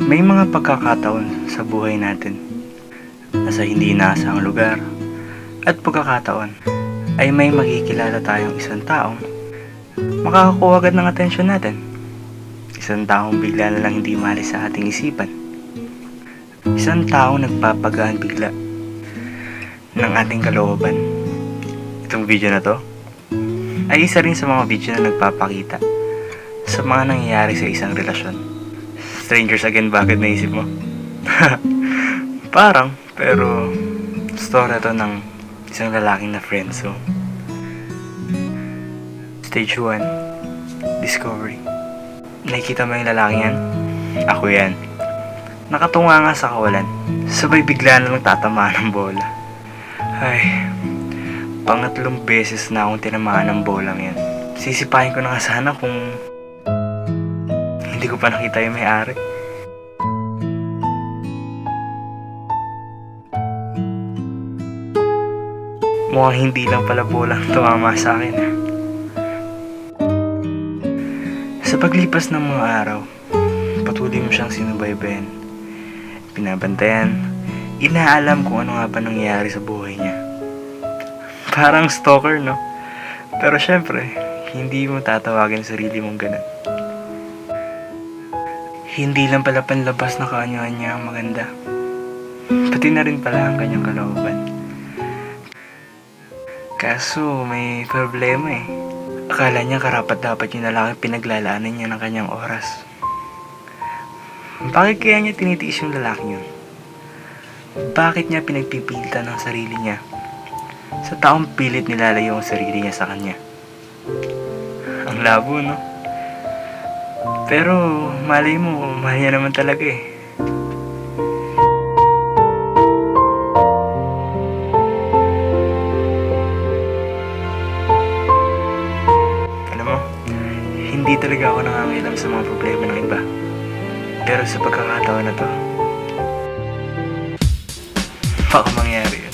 May mga pagkakataon sa buhay natin na sa hindi inaasahang lugar at pagkakataon ay may makikilala tayong isang taong makakakuha agad ng atensyon natin. Isang taong bigla na lang hindi malis sa ating isipan. Isang taong nagpapagaan bigla ng ating kalooban. Itong video na to ay isa rin sa mga video na nagpapakita sa mga nangyayari sa isang relasyon. Strangers again, bakit naisip mo? Parang, pero story to ng isang lalaking na friend zone. Stage 1, Discovery. Nakikita mo yung lalaki yan? Ako yan. Nakatunga nga sa kawalan. Sabay bigla na lang tatamaan ng bola. Ay, pangatlong beses na akong tinamaan ng bolang yan. Sisipahin ko na nga sana kung ko pa nakita yung may-ari. Mukhang hindi lang pala bolang tumama sa akin. Sa paglipas ng mga araw, patuloy mo siyang sinubaybayan. Pinabantayan, inaalam kung ano nga ba nangyayari sa buhay niya. Parang stalker, no? Pero syempre, hindi mo tatawagin sarili mong ganun. Hindi lang pala panlabas na kanya-kanya ang maganda. Pati na rin pala ang kanyang kalooban. Kaso, may problema eh. Akala niya karapat dapat yung lalaki pinaglalaanan niya ng kanyang oras. Bakit kaya niya tinitiis yung lalaki yun? Bakit niya pinagpipilitan ng sarili niya? Sa taong pilit nilalayo ang sarili niya sa kanya. Ang labo, no? Pero, malay mo, mahal niya naman talaga eh. Alam mo, hindi talaga ako nangangilam sa mga problema ng iba. Pero sa pagkakataon na to, baka mangyari yun.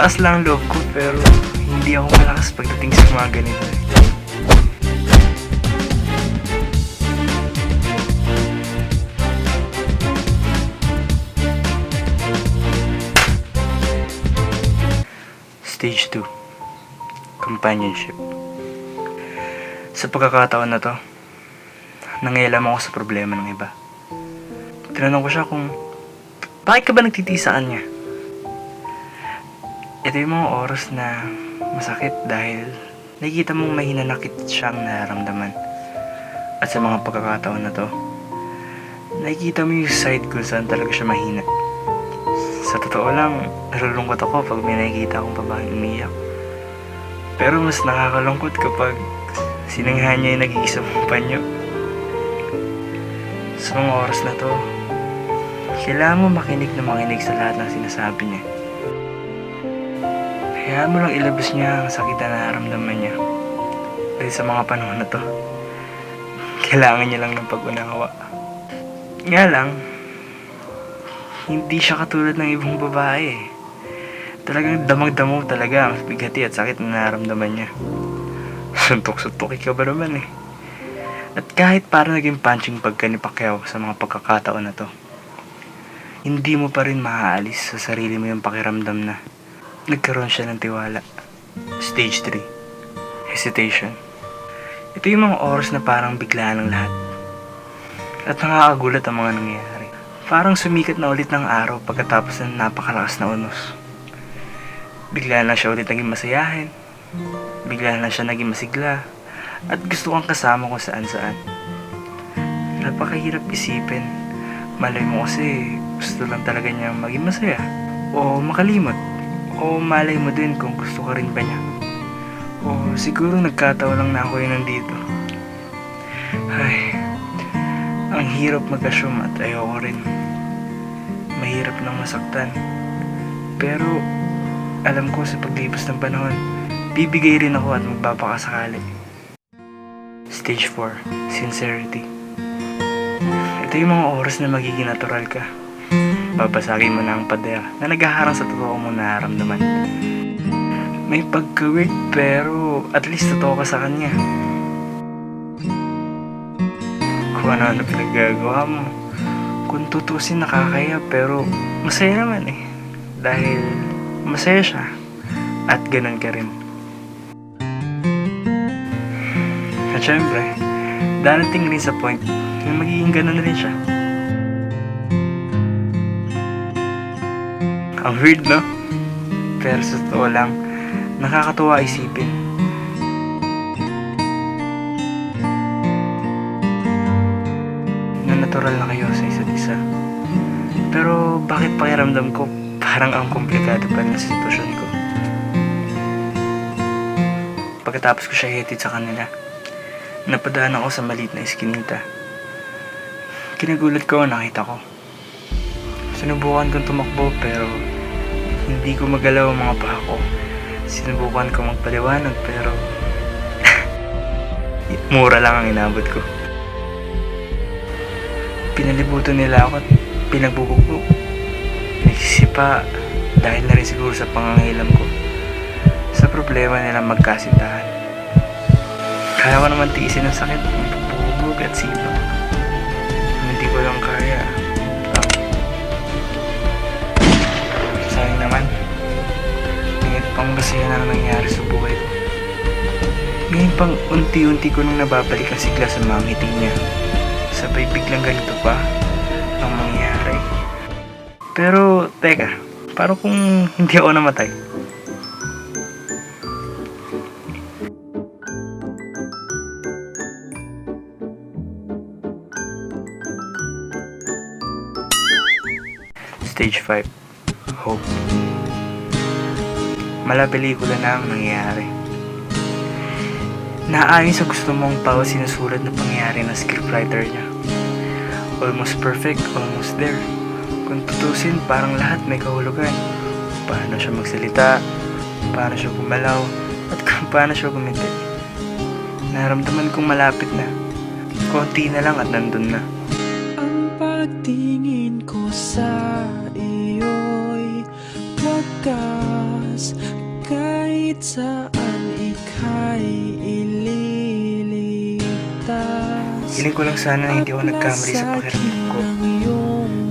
Malakas lang ang loob ko pero hindi ako malakas pagdating sa mga ganito. Stage 2 Companionship Sa pagkakataon na to, nangyaylam ako sa problema ng iba. Tinanong ko siya kung bakit ka ba nagtitiis sa? Ito yung mga oras na masakit dahil nakikita mong may hinanakit siyang nararamdaman. At sa mga pagkakataon na to, nakikita mo yung side kung saan talaga siya mahina. Sa totoo lang, nalulungkot ako pag may nakikita akong babaeng umiyak. Pero mas nakakalungkot kapag sinanghan niya yung nag-iisang panyo. Sa mga oras na to, kailangan mo makinig na makinig sa lahat ng sinasabi niya. Hayaan mo lang ilabas niya ang sakit na nararamdaman niya. Dahil sa mga panahon na to, kailangan niya lang ng pag-unawa. Nga lang, hindi siya katulad ng ibang babae. Talagang damag-damo talaga ang bigati at sakit na nararamdaman niya. Suntok-suntok ka ba naman eh. At kahit parang naging punching pagka ni Pacquiao sa mga pagkakataon na to, hindi mo pa rin maaalis sa sarili mo yung pakiramdam na nagkaroon siya ng tiwala. Stage 3. Hesitation. Ito yung mga oras na parang biglaan ng lahat. At nakakagulat ang mga nangyayari. Parang sumikat na ulit ng araw pagkatapos ng napakalakas na unos. Bigla na siya ulit naging masayahin. Bigla na siya naging masigla. At gusto kang kasama kung saan saan. Napakahirap isipin. Malay mo kasi gusto lang talaga niya maging masaya. O makalimot. O malay mo din kung gusto ka rin ba niya. O siguro nagkataon lang na ako yun nandito. Ay, ang hirap mag-assume at ayoko rin. Mahirap nang masaktan. Pero alam ko sa paglipas ng panahon, bibigay rin ako at magpapakasakali. Stage 4, Sincerity. Ito yung mga oras na magiging natural ka. Babasagin mo na ang pader na naghaharang sa totoo mong nararamdaman. May pagka-weird pero at least totoo ka sa kanya. Kung ano-ano pinagagawa mo. Kung tutusin nakakaya pero masaya naman eh. Dahil masaya siya. At ganun ka rin. At syempre, darating rin sa point na magiging ganun rin siya. Ang weird, no? Pero sa totoo lang, nakakatuwa isipin. Na natural na kayo sa isa't isa. Pero bakit pakiramdam ko parang ang komplikado pa ng sitwasyon ko? Pagkatapos ko siya hatid sa kanila, napadaan ako sa maliit na eskinita. Kinagulat ko ang nakita ko. Sinubukan kong tumakbo pero hindi ko magalaw ang mga paa ko. Sinubukan ko magpaliwanag pero mura lang ang inabot ko. Pinalibutan nila ako at pinagbubugbog. Nagsisipa dahil na rin siguro sa pangangilam ko sa problema nila magkasintahan. Kaya ko naman tiisin ang sakit ng pagbubugbog at. Kung hindi ko lang kaya, Ngayon pang masaya na ang nangyari sa buhay ko. Ngayon pang unti-unti ko nang nababalik ang sigla sa mga ngiti niya. Sabay biglang ganito pa ang mangyayari. Pero, teka, paano kung hindi ako namatay? Stage 5 Hope Mala pelikula na ang nangyayari. Naayon sa gusto mong pao sinusulat na pangyayari ng scriptwriter niya. Almost perfect, almost there. Kung tutusin, parang lahat may kahulugan. Paano siya magsalita, paano siya gumalaw, at kung paano siya gumiti. Naramdaman kong malapit na. Konti na lang at nandun na. Ang pagtingin ko sa iyo'y wagas Kahit saan ika'y ililigtas Hiling ko lang sana na hindi ako nagkamali sa pakiramdam ko.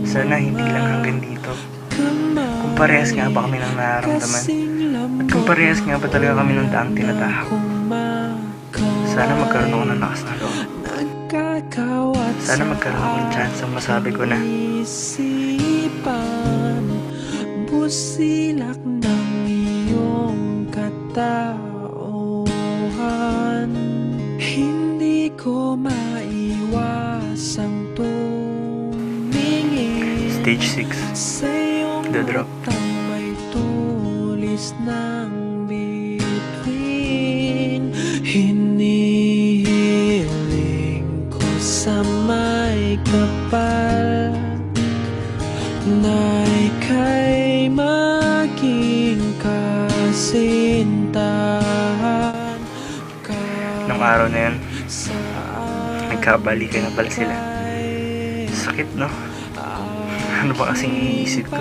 Sana hindi lang hanggang dito. Kung parehas nga ba kami ng nararamdaman? At kung parehas nga ba talaga kami ng daang tinatahak? Sana magkaroon ako ng lakas na loob. Sana magkaroon ako ng chance ang masabi ko na Busilak iyong katauhan Hindi ko maiwasang tumingin Stage 6 Sa iyong The drop. may tulis ng Nung araw na yun, Saan nagkabalikan na pala sila. Sakit no? Ano ba kasing iniisip ko?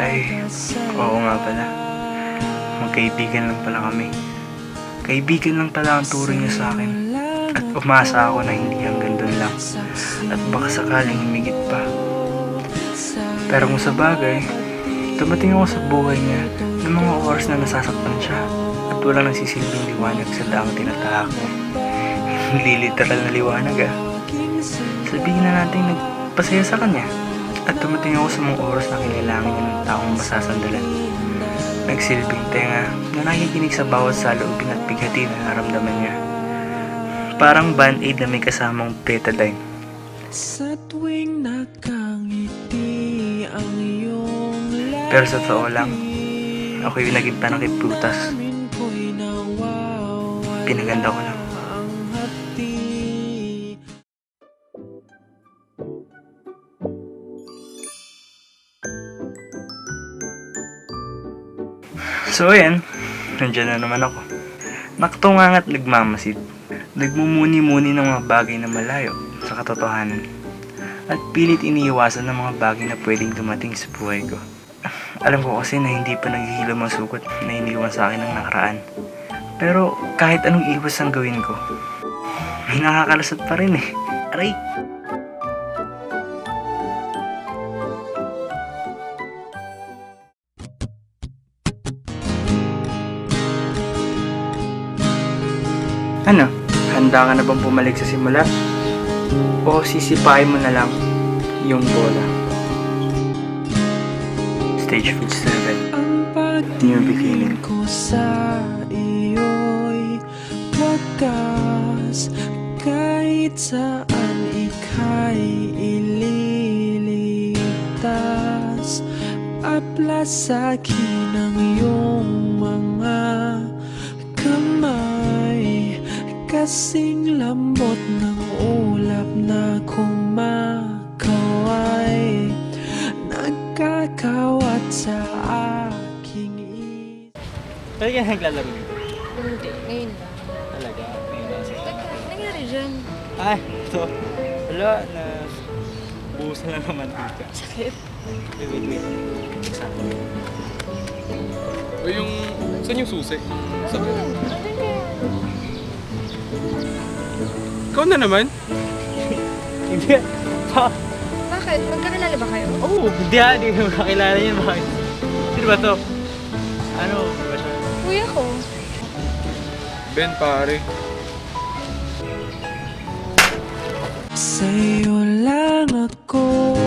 Ay, oo nga pala. Magkaibigan lang pala kami. Kaibigan lang pala ang turing niya sa akin. At umasa ako na hindi hanggang doon lang. At baka sakaling humigit pa. Pero kung sa bagay, dumating ako sa buhay niya ng mga oras na nasasaktan siya at walang nagsisilbing liwanag sa daang tinatahak mo. Hindi literal na liwanag ah. Sabihin na natin nagpasaya sa kanya. At dumating ako sa mga oras na kailangan niya ng taong masasandalan. Nagsilbing tenga na nakikinig sa bawat saloobin at bighati na naramdaman niya. Parang band-aid na may kasamang betadine. Sa tuwing nakangiti ang iyong Pero sa totoo lang, ako yung naging panakip prutas. Pinaganda ko lang. So ayan, nandyan na naman ako. Naktungang at nagmamasid. Nagmumuni-muni ng mga bagay na malayo sa katotohanan. at pilit iniiwasan ng mga bagay na pwedeng dumating sa buhay ko. Alam ko kasi na hindi pa naghihilom ang sugat na iniwan sa akin ng nakaraan. Pero kahit anong iwas ang gawin ko, may nakakalasot pa rin eh. Aray! Ano? Handa ka na bang bumalik sa simula? O sisipain mo na lang yung bola? Stage 7 Ang New beginning. Wagas Kahit saan ika'y ililigtas Aplas sa akin ang iyong mga kamay Kasing lambot ng ulap na kumakaway Nagkakawat sa aking isip Talaga naglalaro? Hindi, ngayon lang. Dyan? Ay, ito. Wala, na... Buhusan lang naman dito. Sakit. Wait, wait, wait. O yung... Saan yung susi? Sa... Yun? Yun kaya? Ikaw na naman? Hindi. Ha? Bakit? Magkakilala ba kayo? Oo, oh, hindi ha. Hindi ko kakilala niya. Bakit? Sino ba to? Ano? Kuya ko. Ben, pare. Sa'yo lang ako